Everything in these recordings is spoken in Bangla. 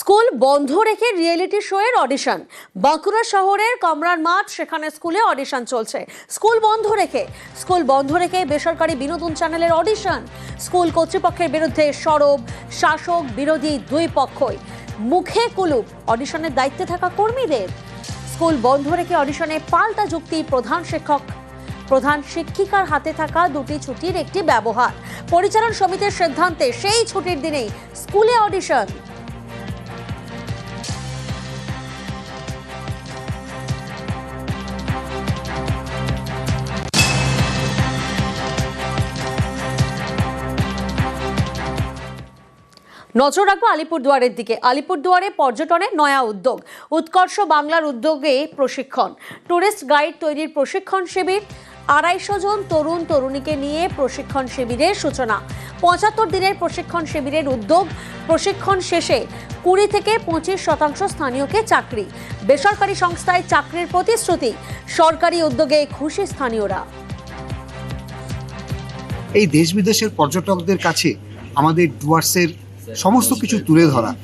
স্কুল বন্ধ রেখে রিয়েলিটি শো এর অডিশন বাঁকুড়া শহরের কমরান মাঠ, সেখানে স্কুলে অডিশন চলছে। স্কুল বন্ধ রেখে, স্কুল বন্ধ রেখে বেসরকারি বিনোদন চ্যানেলের অডিশন স্কুল কর্তৃপক্ষের বিরুদ্ধে সরব, শাসক, বিরোধী দুই পক্ষই। মুখে কুলুপ অডিশনের দায়িত্বে থাকা কর্মীদের। স্কুল বন্ধ রেখে অডিশনে পাল্টা যুক্তি প্রধান শিক্ষক। প্রধান শিক্ষিকার হাতে থাকা দুটি ছুটির একটি ব্যবহার। পরিচালন সমিতির সিদ্ধান্তে সেই ছুটির দিনেই স্কুলে অডিশন নজর রাখব আলিপুরদুয়ারের দিকে। আলিপুরদুয়ারে পর্যটনের নয়া উদ্যোগ। উৎকর্ষ বাংলার উদ্যোগে প্রশিক্ষণ। টুরিস্ট গাইড তৈরির প্রশিক্ষণ শিবির। আড়াইশো জন তরুণ তরুণীকে নিয়ে প্রশিক্ষণ শিবিরের সূচনা। পঁচাত্তর দিনের প্রশিক্ষণ শিবিরের উদ্যোগ। প্রশিক্ষণ শেষে কুড়ি থেকে পঁচিশ শতাংশ স্থানীয়কে চাকরি। বেসরকারি সংস্থায় চাকরির প্রতিশ্রুতি। সরকারি উদ্যোগে খুশি স্থানীয়রা। এই দেশ বিদেশের পর্যটকদের কাছে আমাদের ডুয়ার্সের সমস্ত কিছু তুলে ধরা।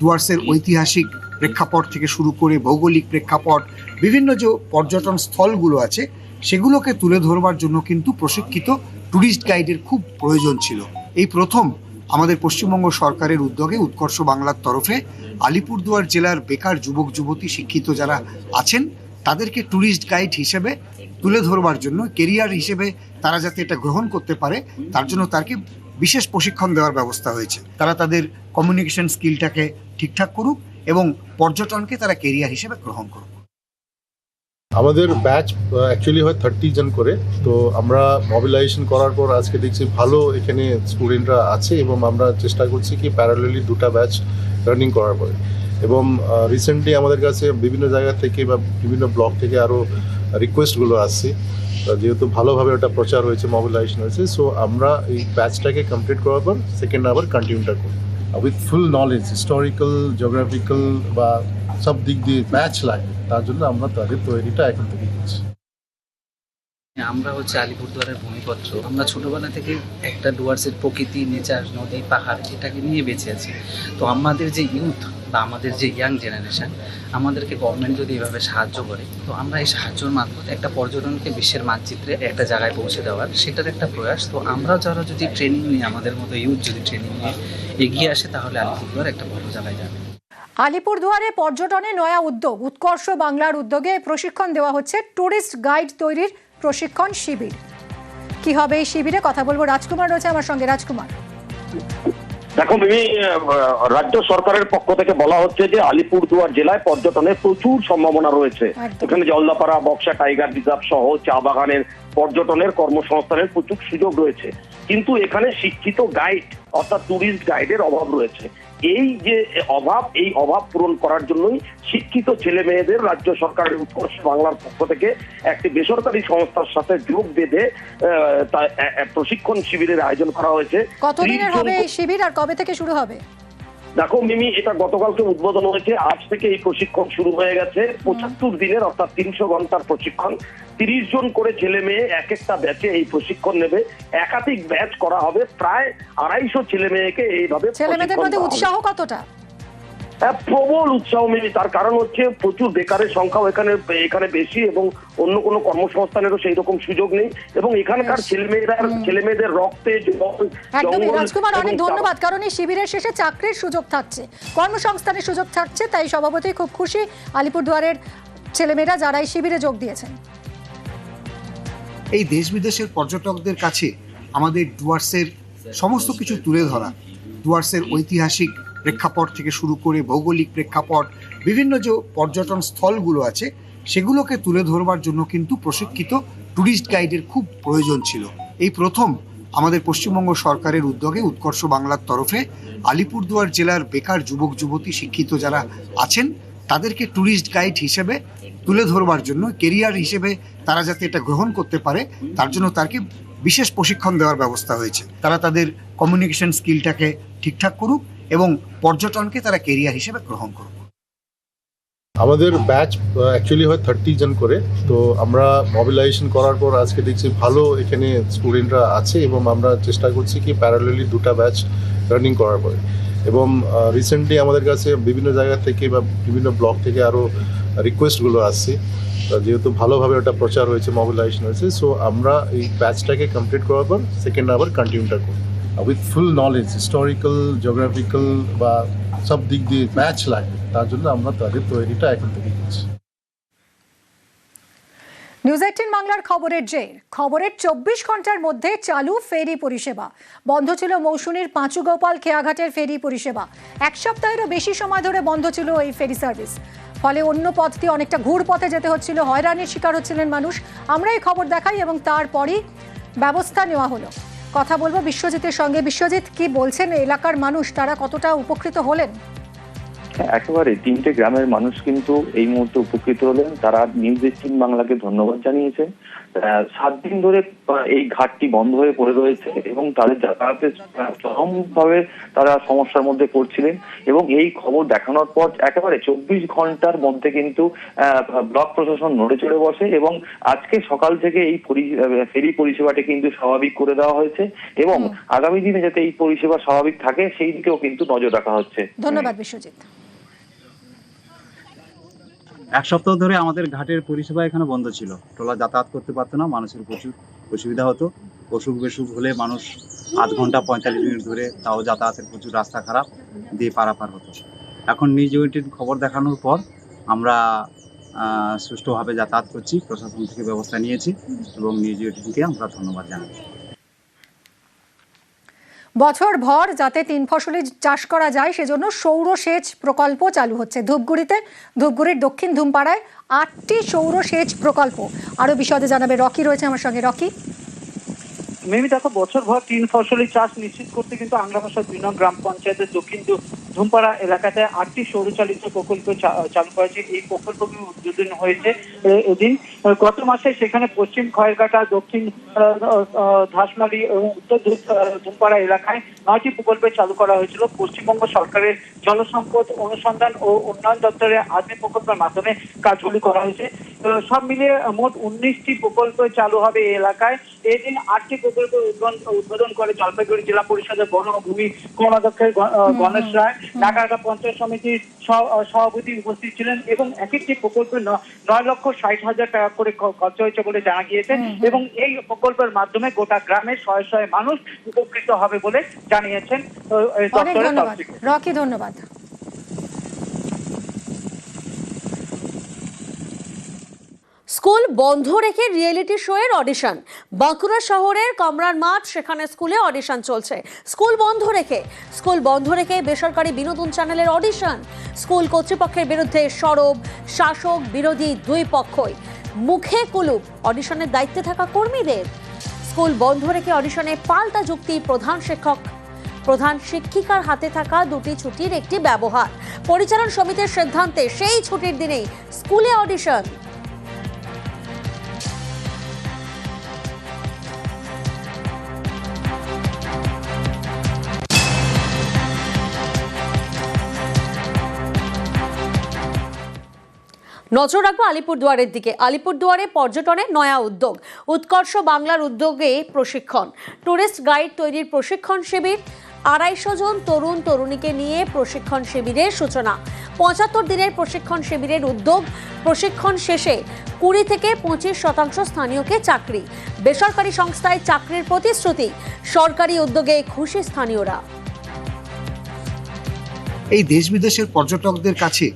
ডুয়ার্সের ঐতিহাসিক প্রেক্ষাপট থেকে শুরু করে ভৌগোলিক প্রেক্ষাপট বিভিন্ন যে পর্যটন স্থলগুলো আছে সেগুলোকে তুলে ধরবার জন্য কিন্তু প্রশিক্ষিত ট্যুরিস্ট গাইডের খুব প্রয়োজন ছিল। এই প্রথম আমাদের পশ্চিমবঙ্গ সরকারের উদ্যোগে উৎকর্ষ বাংলার তরফে আলিপুরদুয়ার জেলার বেকার যুবক যুবতী শিক্ষিত যারা আছেন তাদেরকে ট্যুরিস্ট গাইড হিসেবে তুলে ধরবার জন্য কেরিয়ার হিসেবে তারা যাতে এটা গ্রহণ করতে পারে তার জন্য তাকে বিশেষ প্রশিক্ষণ দেওয়ার ব্যবস্থা হয়েছে। তারা তাদের কমিউনিকেশন স্কিলটাকে ঠিকঠাক করুক এবং পর্যটনকে তারা কেরিয়ার হিসেবে গ্রহণ করুক। আমাদের ব্যাচ অ্যাকচুয়ালি হয় থার্টি জন করে। তো আমরা মোবিলাইজেশন করার পর আজকে দেখছি ভালো এখানে স্টুডেন্টরা আছে এবং আমরা চেষ্টা করছি কি প্যারালেলি দুটা ব্যাচ রানিং করার পরে। এবং রিসেন্টলি আমাদের কাছে বিভিন্ন জায়গা থেকে বা বিভিন্ন ব্লক থেকে আরও রিকোয়েস্টগুলো আসছে যেহেতু ভালোভাবে ওটা প্রচার হয়েছে মোবিলাইজেশন হয়েছে সো আমরা এই ব্যাচটাকে কমপ্লিট করার পর সেকেন্ড আবার কন্টিনিউটা করি with full knowledge historical geographical বা সব দিক দিয়ে ম্যাচ লাগে তার জন্য আমরা তাদের তৈরিটা এখন থেকে করছি। আমরা হচ্ছে আলিপুরদুয়ারের ভূমিপত্র। আমরা ছোটবেলা থেকে একটা ডুয়ার্সের প্রকৃতি নেচার নদী পাহাড় এটাকে নিয়ে বেঁচে আছি। তো আমাদের যে ইউথ বা আমাদের যে ইয়াং জেনারেশন আমাদেরকে গভর্নমেন্ট যদি এভাবে সাহায্য করে, তো আমরা এই সাহায্যের মাধ্যমে একটা পর্যটনকে বিশ্বের মানচিত্রে একটা জায়গায় পৌঁছে দেওয়ার সেটার একটা প্রয়াস। তো আমরা যারা যদি ট্রেনিং নিয়ে আমাদের মতো ইউথ যদি ট্রেনিং নিয়ে এগিয়ে আসে, তাহলে আলিপুরদুয়ার একটা ভালো জায়গায় যাবে। আলিপুরদুয়ারে পর্যটনে নয়া উদ্যোগ, উৎকর্ষ বাংলার উদ্যোগে প্রশিক্ষণ দেওয়া হচ্ছে ট্যুরিস্ট গাইড তৈরির প্রশিক্ষণ শিবির। কি হবে এই শিবিরে? কথা বলব রাজকুমার রয়েছে আমার সঙ্গে। রাজকুমার। দেখো মিমি রাজ্য সরকারের পক্ষ থেকে বলা হচ্ছে যে আলিপুরদুয়ার জেলায় পর্যটনের প্রচুর সম্ভাবনা রয়েছে। এখানে জলদাপাড়া বক্সা টাইগার রিজার্ভ সহ চা বাগানের পর্যটনের কর্মসংস্থানের প্রচুর সুযোগ রয়েছে। কিন্তু এখানে শিক্ষিত গাইড অর্থাৎ ট্যুরিস্ট গাইডের অভাব রয়েছে। এই যে অভাব এই অভাব পূরণ করার জন্যই শিক্ষিত ছেলে মেয়েদের রাজ্য সরকারের উৎকর্ষ বাংলার পক্ষ থেকে একটি বেসরকারি সংস্থার সাথে যোগ বেঁধে প্রশিক্ষণ শিবিরের আয়োজন করা হয়েছে। কতদিনের হবে এই শিবির আর কবে থেকে শুরু হবে? দেখো মিমি এটা গতকালকে উদ্বোধন হয়েছে। আজ থেকে এই প্রশিক্ষণ শুরু হয়ে গেছে। পঁচাত্তর দিনের অর্থাৎ তিনশো ঘণ্টার প্রশিক্ষণ। তিরিশ জন করে ছেলে মেয়ে এক একটা ব্যাচে এই প্রশিক্ষণ নেবে। একাধিক ব্যাচ করা হবে। প্রায় আড়াইশো ছেলে মেয়েকে এইভাবে ছেলে মেয়েদের মধ্যে উৎসাহ কতটা? প্রবল উৎসাহ মিমি তার কারণ হচ্ছে প্রচুর বেকারের সংখ্যাও এখানে এখানে বেশি এবং অন্য কোনো কর্মসংস্থানেরও সেই রকম সুযোগ নেই। এবং এখানকার ছেলে মেয়েরা ছেলে মেয়েদের রক্তে একদমই। রাজকুমার অনেক ধন্যবাদ। কারণ এই শিবিরের শেষে চাকরির সুযোগ থাকছে। কর্মসংস্থানের সুযোগ থাকছে তাই স্বভাবতই খুব খুশি আলিপুরদুয়ারের ছেলেমেয়েরা যারা এই শিবিরে যোগ দিয়েছেন। এই দেশ বিদেশের পর্যটকদের কাছে আমাদের ডুয়ার্সের সমস্ত কিছু তুলে ধরা ডুয়ার্সের ঐতিহাসিক প্রেক্ষাপট থেকে শুরু করে ভৌগোলিক প্রেক্ষাপট, বিভিন্ন যে পর্যটন স্থলগুলো আছে, সেগুলোকে তুলে ধরবার জন্য কিন্তু প্রশিক্ষিত ট্যুরিস্ট গাইডের খুব প্রয়োজন ছিল। এই প্রথম আমাদের পশ্চিমবঙ্গ সরকারের উদ্যোগে উৎকর্ষ বাংলার তরফে আলিপুরদুয়ার জেলার বেকার যুবক, যুবতী, শিক্ষিত যারা আছেন, তাদেরকে ট্যুরিস্ট গাইড হিসেবে তুলে ধরবার জন্য, কেরিয়ার হিসেবে তারা যাতে এটা গ্রহণ করতে পারে, তার জন্য তাকে বিশেষ প্রশিক্ষণ দেওয়ার ব্যবস্থা হয়েছে। তারা তাদের কমিউনিকেশন স্কিলটাকে ঠিকঠাক করুক এবং পর্যটনকে তারা কেরিয়ার হিসেবে গ্রহণ করুক। আমাদের ব্যাচ অ্যাকচুয়ালি হয় থার্টি জন করে। তো আমরা মোবিলাইজেশন করার পর আজকে দেখছি ভালো এখানে স্টুডেন্টরা আছে এবং আমরা চেষ্টা করছি কি প্যারালেলি দুটা ব্যাচ রানিং করার পরে। এবং রিসেন্টলি আমাদের কাছে বিভিন্ন জায়গা থেকে বা বিভিন্ন ব্লক থেকে আরও রিকোয়েস্টগুলো আসছে। যেহেতু ভালোভাবে ওটা প্রচার হয়েছে মোবিলাইজেশন হয়েছে সো আমরা এই ব্যাচটাকে কমপ্লিট করার পর সেকেন্ড আবার কন্টিনিউটা করব। With full knowledge historical geographical বা সব দিক দিয়ে ব্যাচ লাগবে তার জন্য আমরা তাদের তৈরিটা এখন থেকে করছি। নিউজ এইটিন বাংলার খবরের জের। খবরের চব্বিশ ঘণ্টার মধ্যে চালু ফেরি পরিষেবা। বন্ধ ছিল মৌসুমীর পাঁচুগোপাল খেয়াঘাটের ফেরি পরিষেবা। এক সপ্তাহেরও বেশি সময় ধরে বন্ধ ছিল এই ফেরি সার্ভিস। ফলে অন্য পথ দিয়ে অনেকটা ঘুর পথে যেতে হচ্ছিল, হয়রানির শিকার হচ্ছিলেন মানুষ। আমরা এই খবর দেখাই এবং তারপরই ব্যবস্থা নেওয়া হলো। কথা বলব বিশ্বজিতের সঙ্গে। বিশ্বজিৎ কি বলছেন? এলাকার মানুষ তারা কতটা উপকৃত হলেন? একেবারে তিনটে গ্রামের মানুষ কিন্তু এই মুহূর্তে উপকৃত হলেন। তারা নিউজ এইটিন বাংলাকে ধন্যবাদ জানিয়েছে আহ, সাত দিন ধরে এই ঘাটটি বন্ধ হয়ে পড়ে রয়েছে এবং তাদের যাতায়াতের চরম ভাবে তারা সমস্যার মধ্যে পড়ছিলেন এবং এই খবর দেখানোর পর একেবারে চব্বিশ ঘণ্টার মধ্যে কিন্তু ব্লক প্রশাসন নড়ে চড়ে বসে এবং আজকে সকাল থেকে এই ফেরি পরিষেবাটি কিন্তু স্বাভাবিক করে দেওয়া হয়েছে এবং আগামী দিনে যাতে এই পরিষেবা স্বাভাবিক থাকে সেই দিকেও কিন্তু নজর রাখা হচ্ছে। ধন্যবাদ বিশ্বজিৎ। এক সপ্তাহ ধরে আমাদের ঘাটের পরিষেবা এখানে বন্ধ ছিল। টোলা যাতায়াত করতে পারতো না মানুষের প্রচুর। অসুবিধা হতো। অসুখ বিসুখ হলে মানুষ আধ ঘণ্টা, পঁয়তাল্লিশ মিনিট ধরে তাও যাতায়াতের প্রচুর রাস্তা খারাপ দিয়ে পারাপার হতো। এখন নিউজ ইউনিটের খবর দেখানোর পর আমরা সুষ্ঠুভাবে যাতায়াত করছি, প্রশাসন থেকে ব্যবস্থা নিয়েছি এবং নিউজ ইউনিটকে আমরা ধন্যবাদ জানাই বছর ভর যাতে তিন ফসলি চাষ করা যায়, সেজন্য সৌরসেচ প্রকল্প চালু হচ্ছে। ধূপগুড়িতে, ধূপগুড়ির দক্ষিণ ধুমপাড়ায় আটটি সৌরসেচ প্রকল্প। আরও বিশদে জানাবে রকি রয়েছে আমার সঙ্গে। রকি? মেমি, দেখো, বছর ভর তিন ফসলি চাষ নিশ্চিত করতে কিন্তু আংলাভাষা দুই গ্রাম পঞ্চায়েতের দক্ষিণ ধুমপাড়া এলাকাতে আটটি সৌরচালিত প্রকল্প চালু করেছে। এই প্রকল্পগুলি উদ্বোধন হয়েছে এদিন। গত মাসে সেখানে পশ্চিম খয়েরঘাটা, দক্ষিণ ধাসমারি এবং উত্তর ধুমপাড়া এলাকায় নয়টি প্রকল্পে চালু করা হয়েছিল। পশ্চিমবঙ্গ সরকারের জলসম্পদ অনুসন্ধান ও উন্নয়ন দপ্তরের আদি প্রকল্পের মাধ্যমে কাজগুলি করা হয়েছে। সব মিলিয়ে মোট উনিশটি প্রকল্প চালু হবে এই এলাকায়। এদিন আটটি প্রকল্প উদ্বোধন করে জলপাইগুড়ি জেলা পরিষদের বনভূমি কর্মাধ্যক্ষ গণেশ রায়। ঢাকা পঞ্চায়েত সমিতির সভাপতি উপস্থিত ছিলেন এবং এক একটি প্রকল্পে নয় লক্ষ ষাট হাজার টাকা করে খরচ হয়েছে বলে জানা গিয়েছে এবং এই প্রকল্পের মাধ্যমে গোটা গ্রামের শয়ে শয়ে মানুষ উপকৃত হবে বলে জানিয়েছেন রকি ধন্যবাদ। স্কুল বন্ধ রেখে রিয়েলিটি শোয়ের অডিশন বাঁকুড়া শহরের কমরার মাঠ, সেখানে স্কুলে অডিশন চলছে। স্কুল বন্ধ রেখে, স্কুল বন্ধ রেখে বেসরকারি বিনোদন চ্যানেলের অডিশন স্কুল কর্তৃপক্ষের বিরুদ্ধে সরব, শাসক, বিরোধী দুই পক্ষই। মুখে কুলুপ অডিশনের দায়িত্বে থাকা কর্মীদের। স্কুল বন্ধ রেখে অডিশনে পাল্টা যুক্তি, প্রধান শিক্ষক। প্রধান শিক্ষিকার হাতে থাকা দুটি ছুটির একটি ব্যবহার। পরিচালন সমিতির সিদ্ধান্তে সেই ছুটির দিনেই স্কুলে অডিশন নজর রাখব আলিপুরদুয়ারের দিকে। আলিপুরদুয়ারে পর্যটনের নয়া উদ্যোগ। উৎকর্ষ বাংলার উদ্যোগে প্রশিক্ষণ। টুরিস্ট গাইড তৈরির প্রশিক্ষণ শিবির। আড়াইশো জন তরুণ তরুণীকে নিয়ে প্রশিক্ষণ শিবিরের সূচনা। পঁচাত্তর দিনের প্রশিক্ষণ শিবিরের উদ্যোগ। প্রশিক্ষণ শেষে কুড়ি থেকে পঁচিশ শতাংশ স্থানীয়কে চাকরি। বেসরকারি সংস্থায় চাকরির প্রতিশ্রুতি। সরকারি উদ্যোগে খুশি স্থানীয়রা। এই দেশ বিদেশের পর্যটকদের কাছে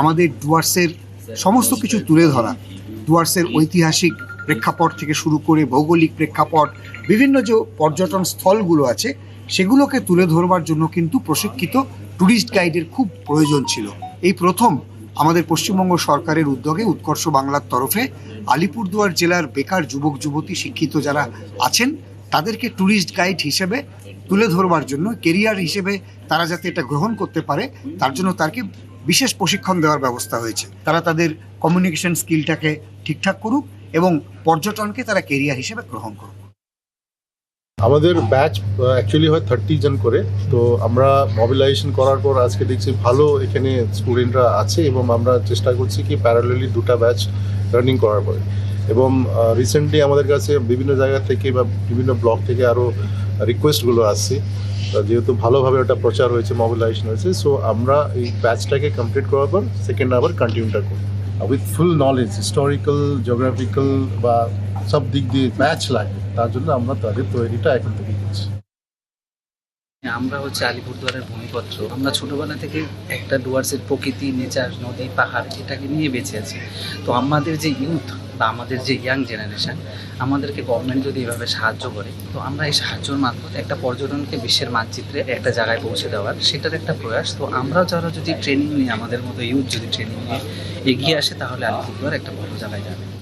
আমাদের ডুয়ার্সের সমস্ত কিছু তুলে ধরা। ডুয়ার্সের ঐতিহাসিক প্রেক্ষাপট থেকে শুরু করে ভৌগোলিক প্রেক্ষাপট, বিভিন্ন যে পর্যটন স্থলগুলো আছে, সেগুলোকে তুলে ধরবার জন্য কিন্তু প্রশিক্ষিত ট্যুরিস্ট গাইডের খুব প্রয়োজন ছিল। এই প্রথম আমাদের পশ্চিমবঙ্গ সরকারের উদ্যোগে উৎকর্ষ বাংলার তরফে আলিপুরদুয়ার জেলার বেকার যুবক, যুবতী, শিক্ষিত যারা আছেন, তাদেরকে ট্যুরিস্ট গাইড হিসেবে তুলে ধরবার জন্য, কেরিয়ার হিসেবে তারা যাতে এটা গ্রহণ করতে পারে, তার জন্য তাকে বিশেষ প্রশিক্ষণ দেওয়ার ব্যবস্থা হয়েছে। তারা তাদের কমিউনিকেশন স্কিলটাকে ঠিকঠাক করুক এবং পর্যটনকে তারা কেরিয়ার হিসেবে গ্রহণ করুক। আমাদের ব্যাচ অ্যাকচুয়ালি হয় থার্টি জন করে। তো আমরা মোবিলাইজেশন করার পর আজকে দেখছি ভালো এখানে স্টুডেন্টরা আছে এবং আমরা চেষ্টা করছি কি প্যারালালি দুটা ব্যাচ রানিং করার পরে। এবং রিসেন্টলি আমাদের কাছে বিভিন্ন জায়গা থেকে বা বিভিন্ন ব্লক থেকে আরও রিকোয়েস্টগুলো আসছে। যেহেতু ভালোভাবে ওটা প্রচার হয়েছে মোবিলাইজেশন হয়েছে সো আমরা এই ব্যাচটাকে কমপ্লিট করার পর সেকেন্ড আবার কন্টিনিউটা করি with full knowledge historical geographical বা সব দিক দিয়ে ম্যাচ লাগে, তার জন্য আমরা তাদের তৈরিটা এখন থেকে আমরা হচ্ছে আলিপুরদুয়ারের ভূমিপত্র। আমরা ছোটবেলা থেকে একটা ডুয়ার্সের প্রকৃতি নেচার নদী, পাহাড়, এটাকে নিয়ে বেঁচে আছি। তো আমাদের যে ইউথ বা আমাদের যে ইয়াং জেনারেশন আমাদেরকে গভর্নমেন্ট যদি এভাবে সাহায্য করে, তো আমরা এই সাহায্যের মারফত একটা পর্যটনকে বিশ্বের মানচিত্রে একটা জায়গায় পৌঁছে দেওয়ার সেটার একটা প্রয়াস। তো আমরা যারা যদি ট্রেনিং নিয়ে আমাদের মতো ইউথ যদি ট্রেনিং নিয়ে এগিয়ে আসে, তাহলে আলিপুরদুয়ার একটা ভালো জায়গায় যাবে।